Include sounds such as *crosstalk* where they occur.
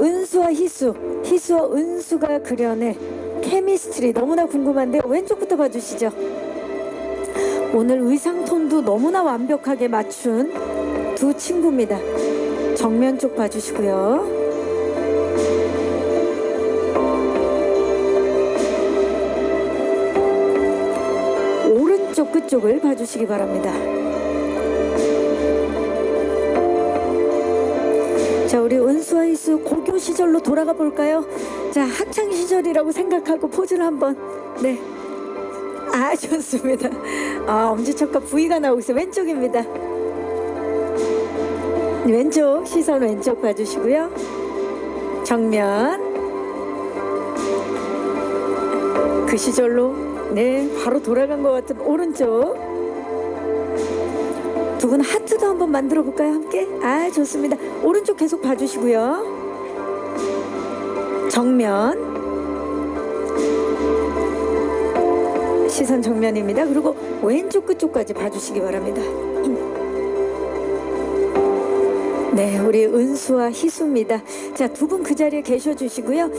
은수와 희수, 희수와 은수가 그려낼 케미스트리 너무나 궁금한데 왼쪽부터 봐주시죠. 오늘 의상 톤도 너무나 완벽하게 맞춘 두 친구입니다. 정면 쪽 봐주시고요. 오른쪽 끝쪽을 봐주시기 바랍니다. 자, 우리 희수 고교 시절로 돌아가 볼까요? 자, 학창 시절이라고 생각하고 포즈를 한번. 네. 아, *laughs* 좋습니다. 아, 엄지척과 부위가 나오고 있어요. 왼쪽입니다. 왼쪽, 시선 왼쪽 봐주시고요. 정면. 그 시절로, 네, 바로 돌아간 것 같은 오른쪽. 두 분 하트도 한번 만들어 볼까요? 함께? 아, 좋습니다. 오른쪽 계속 봐주시고요. 정면. 시선 정면입니다. 그리고 왼쪽 끝쪽까지 봐주시기 바랍니다. 네, 우리 은수와 희수입니다. 자, 두 분 그 자리에 계셔 주시고요.